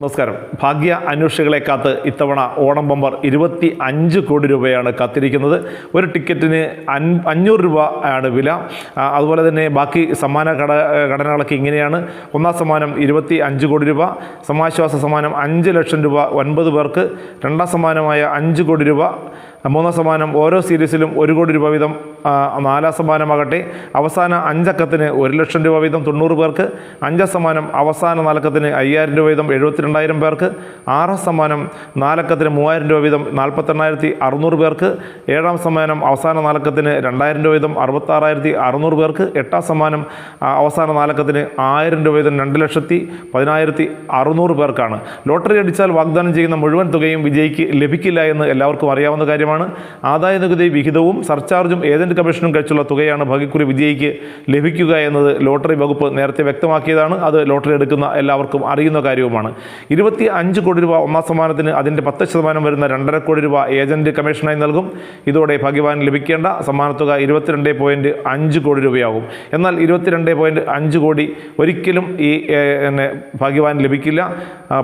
നമസ്കാരം. ഭാഗ്യ അന്വേഷികളെ കാത്ത് ഇത്തവണ ഓണം ബമ്പർ ഇരുപത്തി അഞ്ച് കോടി രൂപയാണ് കാത്തിരിക്കുന്നത്. ഒരു ടിക്കറ്റിന് അൻ അഞ്ഞൂറ് രൂപ ആണ് വില. അതുപോലെ തന്നെ ബാക്കി സമ്മാന ഘട ഘടനകളൊക്കെ ഇങ്ങനെയാണ്. ഒന്നാം സമ്മാനം ഇരുപത്തി അഞ്ച് കോടി രൂപ സമാശ്വാസ സമ്മാനം അഞ്ച് ലക്ഷം രൂപ ഒൻപത് പേർക്ക് രണ്ടാം സമ്മാനമായ അഞ്ച് കോടി രൂപ മൂന്നാം സമ്മാനം ഓരോ സീരീസിലും ഒരു കോടി രൂപ വീതം നാലാം സമ്മാനമാകട്ടെ അവസാന അഞ്ചക്കത്തിന് ഒരു ലക്ഷം രൂപ വീതം തൊണ്ണൂറ് പേർക്ക്. അഞ്ചാം സമ്മാനം അവസാന നാലക്കത്തിന് അയ്യായിരം രൂപ വീതം എഴുപത്തിരണ്ടായിരം പേർക്ക്. ആറാം സമ്മാനം നാലക്കത്തിന് മൂവായിരം രൂപ വീതം നാൽപ്പത്തെണ്ണായിരത്തി അറുന്നൂറ് പേർക്ക്. ഏഴാം സമ്മാനം അവസാന നാലക്കത്തിന് രണ്ടായിരം രൂപ വീതം അറുപത്താറായിരത്തി അറുന്നൂറ് പേർക്ക്. എട്ടാം സമ്മാനം അവസാന നാലക്കത്തിന് ആയിരം രൂപ വീതം രണ്ട് ലക്ഷത്തി പതിനായിരത്തി അറുന്നൂറ് പേർക്കാണ്. ലോട്ടറി അടിച്ചാൽ വാഗ്ദാനം ചെയ്യുന്ന മുഴുവൻ തുകയും വിജയിക്ക് ലഭിക്കില്ല എന്ന് എല്ലാവർക്കും അറിയാവുന്ന കാര്യമാണ്. ആദായ നികുതി വിഹിതവും സർചാർജും ഏജന്റ് കമ്മീഷനും കഴിച്ചുള്ള തുകയാണ് ഭാഗ്യക്കുറി വിജയിക്ക് ലഭിക്കുക എന്നത് ലോട്ടറി വകുപ്പ് നേരത്തെ വ്യക്തമാക്കിയതാണ്. അത് ലോട്ടറി എടുക്കുന്ന എല്ലാവർക്കും അറിയുന്ന കാര്യവുമാണ്. ഇരുപത്തി അഞ്ച് കോടി രൂപ ഒന്നാം സമ്മാനത്തിന് അതിന്റെ പത്ത് ശതമാനം വരുന്ന രണ്ടര കോടി രൂപ ഏജന്റ് കമ്മീഷനായി നൽകും. ഇതോടെ ഭാഗ്യവാൻ ലഭിക്കേണ്ട സമ്മാനത്തുക ഇരുപത്തിരണ്ട് പോയിന്റ് അഞ്ച് കോടി രൂപയാകും. എന്നാൽ ഇരുപത്തിരണ്ട് പോയിന്റ് അഞ്ച് കോടി ഒരിക്കലും ഈ എന്നെ ഭാഗ്യവാൻ ലഭിക്കില്ല.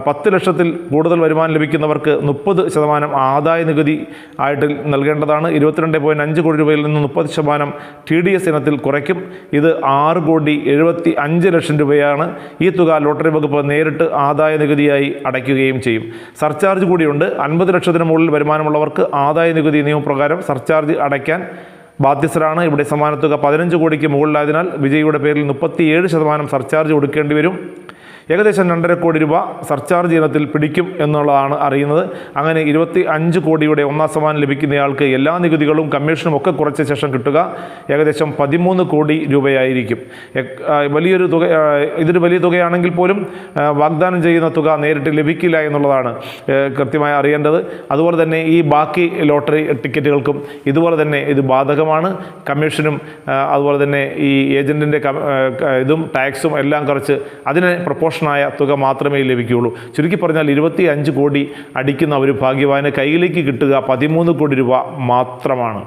പത്ത് ലക്ഷത്തിൽ കൂടുതൽ വരുമാനം ലഭിക്കുന്നവർക്ക് മുപ്പത് ശതമാനം ആദായ നികുതി ആയിട്ട് നൽകേണ്ടതാണ്. ഇരുപത്തിരണ്ട് പോയിന്റ് അഞ്ച് കോടി രൂപയിൽ നിന്ന് മുപ്പത് ശതമാനം ടി ഡി എസ് ഇനത്തിൽ കുറയ്ക്കും. ഇത് ആറ് കോടി എഴുപത്തി അഞ്ച് ലക്ഷം രൂപയാണ്. ഈ തുക ലോട്ടറി വകുപ്പ് നേരിട്ട് ആദായ നികുതിയായി അടയ്ക്കുകയും ചെയ്യും. സർചാർജ് കൂടിയുണ്ട്. അൻപത് ലക്ഷത്തിന് മുകളിൽ വരുമാനമുള്ളവർക്ക് ആദായ നികുതി നിയമപ്രകാരം സർചാർജ് അടയ്ക്കാൻ ബാധ്യസ്ഥരാണ്. ഇവിടെ സമ്മാനത്തുക പതിനഞ്ച് കോടിക്ക് മുകളിലായതിനാൽ വിജയിയുടെ പേരിൽ മുപ്പത്തിയേഴ് ശതമാനം സർചാർജ് കൊടുക്കേണ്ടി വരും. ഏകദേശം രണ്ടര കോടി രൂപ സർചാർജ് ഇനത്തിൽ പിടിക്കും എന്നുള്ളതാണ് അറിയുന്നത്. അങ്ങനെ ഇരുപത്തി അഞ്ച് കോടിയുടെ ഒന്നാം സമ്മാനം ലഭിക്കുന്നയാൾക്ക് എല്ലാ നികുതികളും കമ്മീഷനും ഒക്കെ കുറച്ച ശേഷം കിട്ടുക ഏകദേശം പതിമൂന്ന് കോടി രൂപയായിരിക്കും. വലിയൊരു തുക ഇതൊരു വലിയ തുകയാണെങ്കിൽ പോലും വാഗ്ദാനം ചെയ്യുന്ന തുക നേരിട്ട് ലഭിക്കില്ല എന്നുള്ളതാണ് കൃത്യമായി അറിയേണ്ടത്. അതുപോലെ തന്നെ ഈ ബാക്കി ലോട്ടറി ടിക്കറ്റുകൾക്കും ഇതുപോലെ തന്നെ ഇത് ബാധകമാണ്. കമ്മീഷനും അതുപോലെ തന്നെ ഈ ഏജന്റിന്റെ ഇതും ടാക്സും എല്ലാം കുറച്ച് അതിന് പ്രൊപ്പോഷനായ തുക മാത്രമേ ലഭിക്കുകയുള്ളൂ. ചുരുക്കി പറഞ്ഞാൽ ഇരുപത്തി അഞ്ച് കോടി അടിക്കുന്ന ഒരു ഭാഗ്യവാന് കയ്യിലേക്ക് കിട്ടുക പതിമൂന്ന് കോടി രൂപ മാത്രമാണ്.